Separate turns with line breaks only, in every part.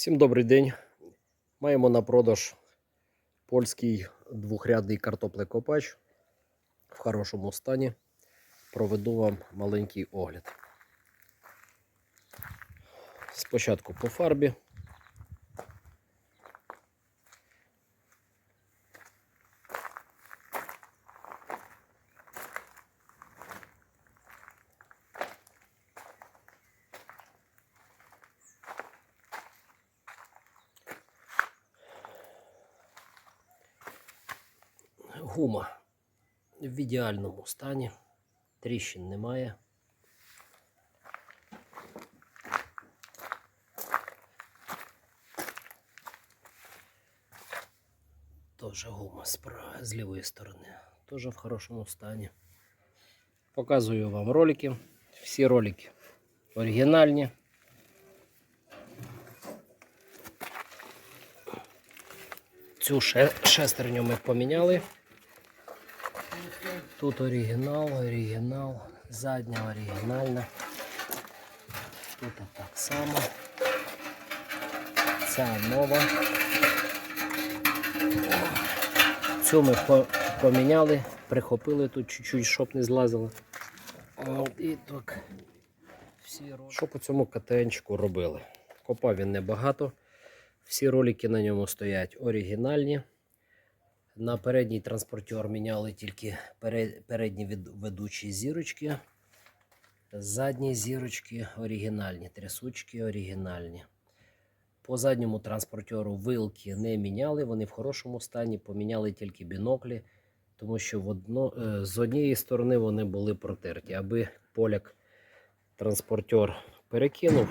Всім добрий день. Маємо на продаж польський двохрядний картоплекопач в хорошому стані. Проведу вам маленький огляд. Спочатку по фарбі. Гума в ідеальному стані. Тріщин немає. Тоже гума з лівої сторони. Тоже в хорошому стані. Показую вам ролики. Всі ролики оригінальні. Цю шестерню ми поміняли. Тут оригінал, оригінал, задня оригінальна. Тут так само. Ця нова. Цю ми поміняли, прихопили тут чуть-чуть, щоб не злазило. І так. Що по цьому КТНчику робили? Копав він небагато. Всі ролики на ньому стоять оригінальні. На передній транспортер міняли тільки передні ведучі зірочки. Задні зірочки оригінальні, трясучки оригінальні. По задньому транспортеру вилки не міняли, вони в хорошому стані, поміняли тільки біноклі, тому що в одно, е, з однієї сторони вони були протерті. Аби поляк транспортер перекинув,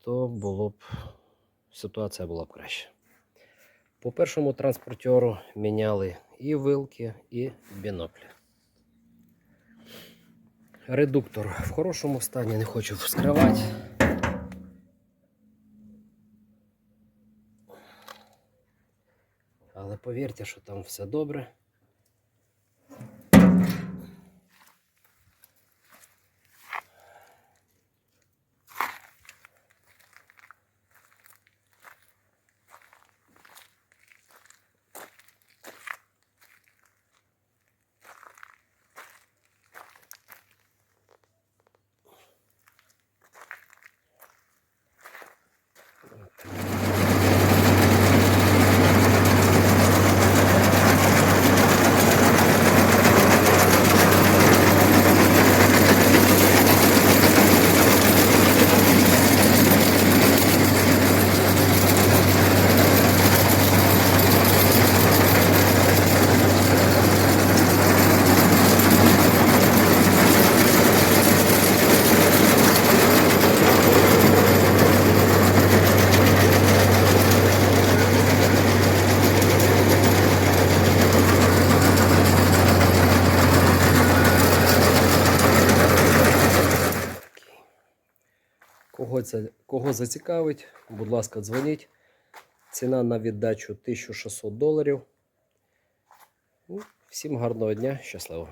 то було б ситуація була б краща. По першому транспортеру міняли і вилки, і біноклі. Редуктор в хорошому стані, не хочу вскривати. Але повірте, що там все добре. Кого, це, кого зацікавить, будь ласка, дзвоніть. Ціна на віддачу 1600 доларів. Ну, Всім гарного дня, щасливо!